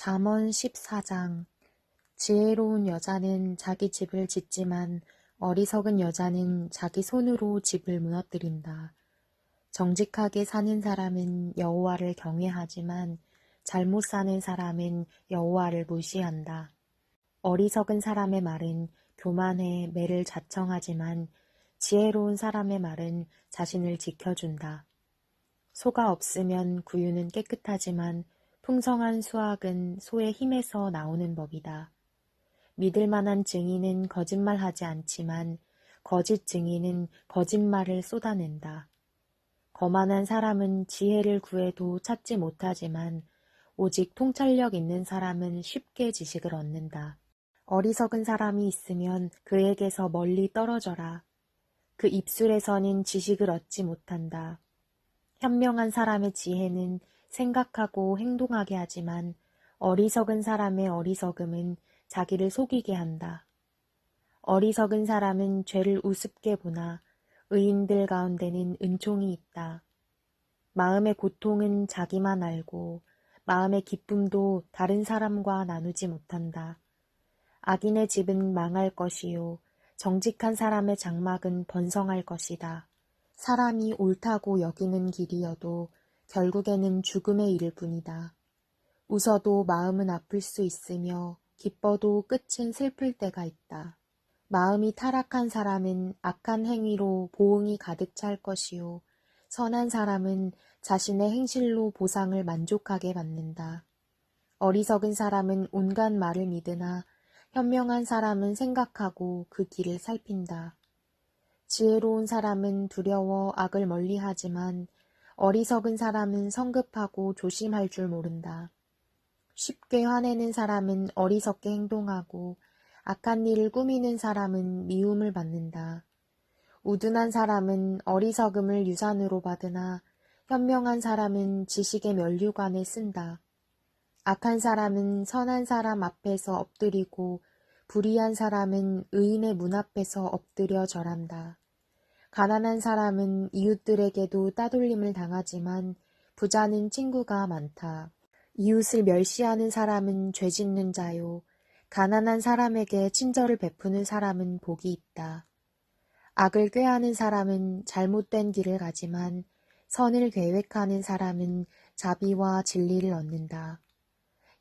잠언 14장 지혜로운 여자는 자기 집을 짓지만 어리석은 여자는 자기 손으로 집을 무너뜨린다. 정직하게 사는 사람은 여호와를 경외하지만 잘못 사는 사람은 여호와를 무시한다. 어리석은 사람의 말은 교만해 매를 자청하지만 지혜로운 사람의 말은 자신을 지켜준다. 소가 없으면 구유는 깨끗하지만 풍성한 수확은 소의 힘에서 나오는 법이다. 믿을 만한 증인은 거짓말하지 않지만 거짓 증인은 거짓말을 쏟아낸다. 거만한 사람은 지혜를 구해도 찾지 못하지만 오직 통찰력 있는 사람은 쉽게 지식을 얻는다. 어리석은 사람이 있으면 그에게서 멀리 떨어져라. 그 입술에서는 지식을 얻지 못한다. 현명한 사람의 지혜는 생각하고 행동하게 하지만 어리석은 사람의 어리석음은 자기를 속이게 한다. 어리석은 사람은 죄를 우습게 보나 의인들 가운데는 은총이 있다. 마음의 고통은 자기만 알고 마음의 기쁨도 다른 사람과 나누지 못한다. 악인의 집은 망할 것이요 정직한 사람의 장막은 번성할 것이다. 사람이 옳다고 여기는 길이어도 결국에는 죽음에 이를 뿐이다. 웃어도 마음은 아플 수 있으며 기뻐도 끝은 슬플 때가 있다. 마음이 타락한 사람은 악한 행위로 보응이 가득 찰 것이요. 선한 사람은 자신의 행실로 보상을 만족하게 받는다. 어리석은 사람은 온갖 말을 믿으나 현명한 사람은 생각하고 그 길을 살핀다. 지혜로운 사람은 두려워 악을 멀리 하지만 어리석은 사람은 성급하고 조심할 줄 모른다. 쉽게 화내는 사람은 어리석게 행동하고 악한 일을 꾸미는 사람은 미움을 받는다. 우둔한 사람은 어리석음을 유산으로 받으나 현명한 사람은 지식의 면류관에 쓴다. 악한 사람은 선한 사람 앞에서 엎드리고 불의한 사람은 의인의 문 앞에서 엎드려 절한다. 가난한 사람은 이웃들에게도 따돌림을 당하지만 부자는 친구가 많다. 이웃을 멸시하는 사람은 죄 짓는 자요. 가난한 사람에게 친절을 베푸는 사람은 복이 있다. 악을 꾀하는 사람은 잘못된 길을 가지만 선을 계획하는 사람은 자비와 진리를 얻는다.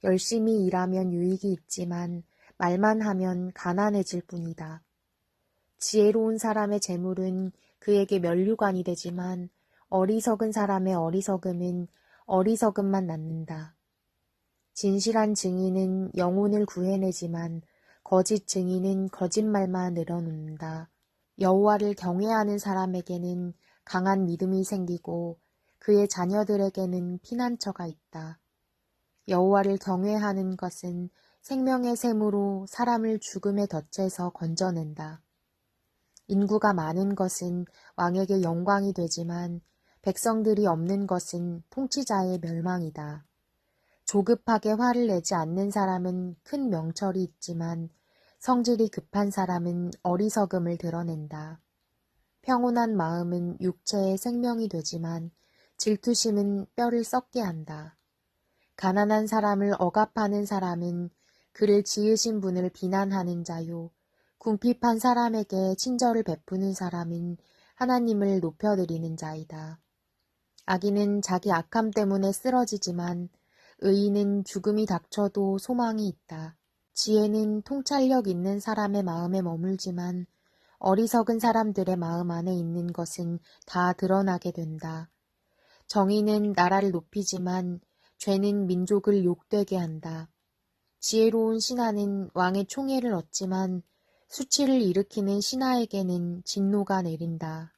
열심히 일하면 유익이 있지만 말만 하면 가난해질 뿐이다. 지혜로운 사람의 재물은 그에게 면류관이 되지만 어리석은 사람의 어리석음은 어리석음만 낳는다. 진실한 증인은 영혼을 구해내지만 거짓 증인은 거짓말만 늘어놓는다. 여호와를 경외하는 사람에게는 강한 믿음이 생기고 그의 자녀들에게는 피난처가 있다. 여호와를 경외하는 것은 생명의 샘으로 사람을 죽음의 덫에서 건져낸다. 인구가 많은 것은 왕에게 영광이 되지만 백성들이 없는 것은 통치자의 멸망이다. 조급하게 화를 내지 않는 사람은 큰 명철이 있지만 성질이 급한 사람은 어리석음을 드러낸다. 평온한 마음은 육체의 생명이 되지만 질투심은 뼈를 썩게 한다. 가난한 사람을 억압하는 사람은 그를 지으신 분을 비난하는 자요. 궁핍한 사람에게 친절을 베푸는 사람은 하나님을 높여드리는 자이다. 악인은 자기 악함 때문에 쓰러지지만 의인은 죽음이 닥쳐도 소망이 있다. 지혜는 통찰력 있는 사람의 마음에 머물지만 어리석은 사람들의 마음 안에 있는 것은 다 드러나게 된다. 정의는 나라를 높이지만 죄는 민족을 욕되게 한다. 지혜로운 신하는 왕의 총애를 얻지만 수치를 일으키는 신하에게는 진노가 내린다.